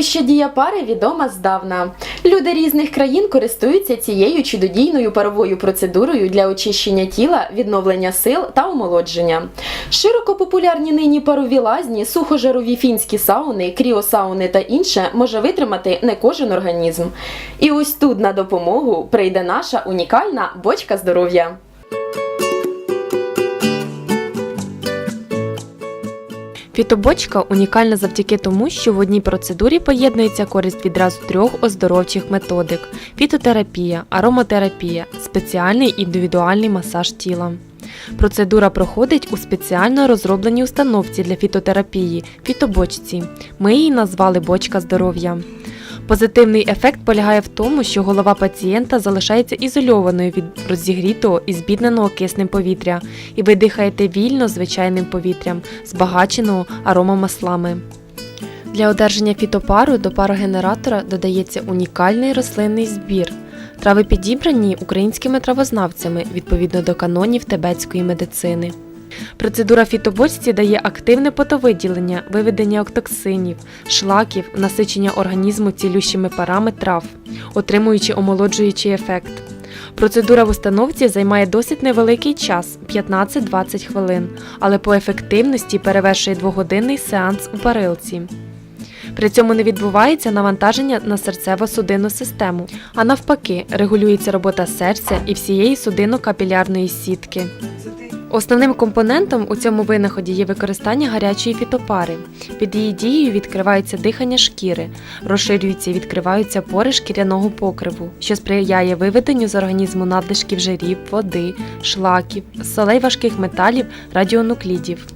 що дія пари відома здавна. Люди різних країн користуються цією чудодійною паровою процедурою для очищення тіла, відновлення сил та омолодження. Широко популярні нині парові лазні, сухожарові фінські сауни, кріосауни та інше може витримати не кожен організм. І ось тут на допомогу прийде наша унікальна бочка здоров'я. Фітобочка унікальна завдяки тому, що в одній процедурі поєднується користь відразу трьох оздоровчих методик: фітотерапія, ароматерапія, спеціальний індивідуальний масаж тіла. Процедура проходить у спеціально розробленій установці для фітотерапії фітобочці. Ми її назвали бочка здоров'я. Позитивний ефект полягає в тому, що голова пацієнта залишається ізольованою від розігрітого і збідненого киснем повітря, і ви дихаєте вільно звичайним повітрям, збагаченого аромамаслами. Для одержання фітопару до парогенератора додається унікальний рослинний збір. Трави підібрані українськими травознавцями відповідно до канонів тибетської медицини. Процедура фітобочці дає активне потовиділення, виведення октоксинів, шлаків, насичення організму цілющими парами трав, отримуючи омолоджуючий ефект. Процедура в установці займає досить невеликий час 15-20 хвилин, але по ефективності перевершує двогодинний сеанс у парилці. При цьому не відбувається навантаження на серцево-судинну систему, а навпаки, регулюється робота серця і всієї судинно-капілярної сітки. Основним компонентом у цьому винаході є використання гарячої фітопари. Під її дією відкривається дихання шкіри, розширюються і відкриваються пори шкіряного покриву, що сприяє виведенню з організму надлишків жирів, води, шлаків, солей важких металів, радіонуклідів.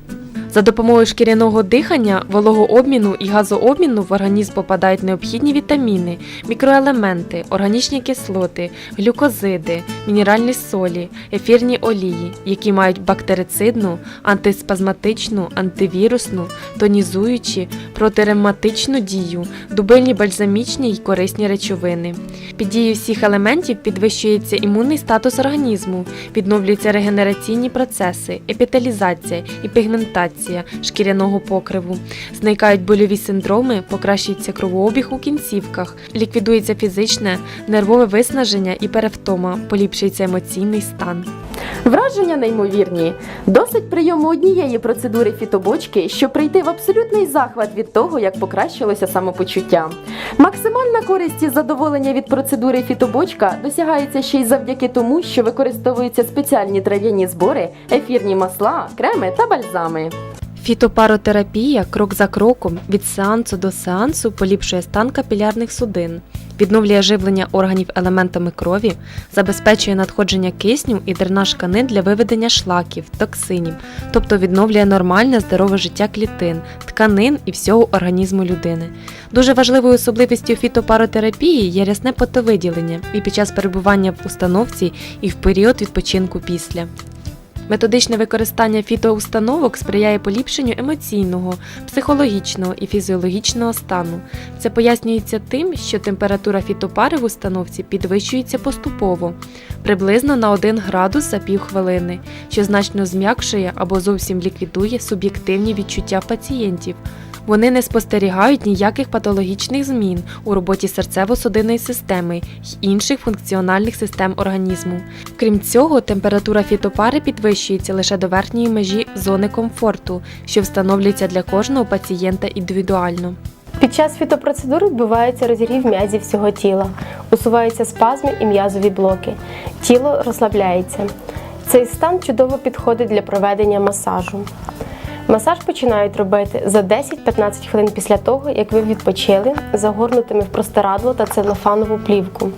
За допомогою шкіряного дихання, вологообміну і газообміну в організм попадають необхідні вітаміни, мікроелементи, органічні кислоти, глюкозиди, мінеральні солі, ефірні олії, які мають бактерицидну, антиспазматичну, антивірусну, тонізуючі, протиревматичну дію, дубильні бальзамічні й корисні речовини. Під дією всіх елементів підвищується імунний статус організму, відновлюються регенераційні процеси, епіталізація і пігментація шкіряного покриву, зникають больові синдроми, покращується кровообіг у кінцівках, ліквідується фізичне, нервове виснаження і перевтома, поліпшується емоційний стан. Враження неймовірні. Досить прийому однієї процедури фітобочки, щоб прийти в абсолютний захват від того, як покращилося самопочуття. Максимальна користь і задоволення від процедури фітобочка досягається ще й завдяки тому, що використовуються спеціальні трав'яні збори, ефірні масла, креми та бальзами. Фітопаротерапія крок за кроком від сеансу до сеансу поліпшує стан капілярних судин, відновлює живлення органів елементами крові, забезпечує надходження кисню і дренаж тканин для виведення шлаків, токсинів, тобто відновлює нормальне здорове життя клітин, тканин і всього організму людини. Дуже важливою особливістю фітопаротерапії є рясне потовиділення і під час перебування в установці і в період відпочинку після. Методичне використання фітоустановок сприяє поліпшенню емоційного, психологічного і фізіологічного стану. Це пояснюється тим, що температура фітопари в установці підвищується поступово, приблизно на 1 градус за півхвилини, що значно зм'якшує або зовсім ліквідує суб'єктивні відчуття пацієнтів. Вони не спостерігають ніяких патологічних змін у роботі серцево-судинної системи й інших функціональних систем організму. Крім цього, температура фітопари підвищується лише до верхньої межі зони комфорту, що встановлюється для кожного пацієнта індивідуально. Під час фітопроцедур відбувається розігрів м'язів всього тіла, усуваються спазми і м'язові блоки. Тіло розслабляється. Цей стан чудово підходить для проведення масажу. Масаж починають робити за 10-15 хвилин після того, як ви відпочили, загорнутими в простирадло та целофанову плівку.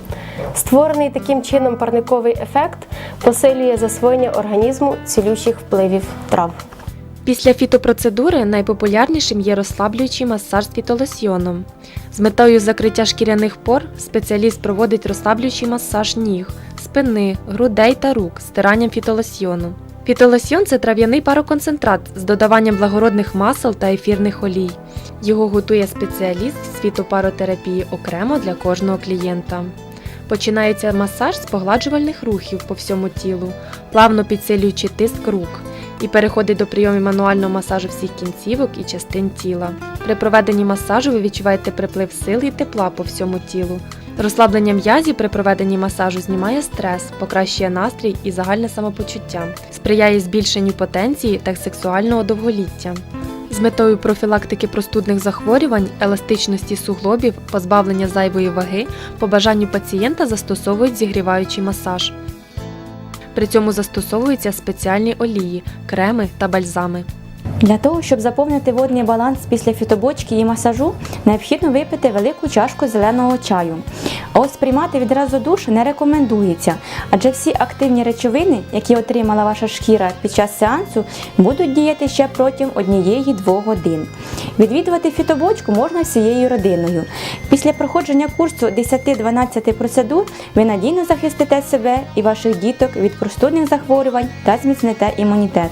Створений таким чином парниковий ефект посилює засвоєння організму цілющих впливів трав. Після фітопроцедури найпопулярнішим є розслаблюючий масаж з фітолосьйоном. З метою закриття шкіряних пор спеціаліст проводить розслаблюючий масаж ніг, спини, грудей та рук стиранням фітолосьйону. Фітолосьйон це трав'яний пароконцентрат з додаванням благородних масел та ефірних олій. Його готує спеціаліст з фітопаротерапії окремо для кожного клієнта. Починається масаж з погладжувальних рухів по всьому тілу, плавно підсилюючи тиск рук. і переходить до прийомів мануального масажу всіх кінцівок і частин тіла. При проведенні масажу ви відчуваєте приплив сили і тепла по всьому тілу. Розслаблення м'язів при проведенні масажу знімає стрес, покращує настрій і загальне самопочуття, сприяє збільшенню потенції та сексуального довголіття. З метою профілактики простудних захворювань, еластичності суглобів, позбавлення зайвої ваги, по бажанню пацієнта застосовують зігріваючий масаж. При цьому застосовуються спеціальні олії, креми та бальзами. Для того, щоб заповнити водний баланс після фітобочки і масажу, необхідно випити велику чашку зеленого чаю. А ось приймати відразу душ не рекомендується, адже всі активні речовини, які отримала ваша шкіра під час сеансу, будуть діяти ще протягом однієї-двох годин. Відвідувати фітобочку можна всією родиною. Після проходження курсу 10-12 процедур ви надійно захистите себе і ваших діток від простудних захворювань та зміцните імунітет.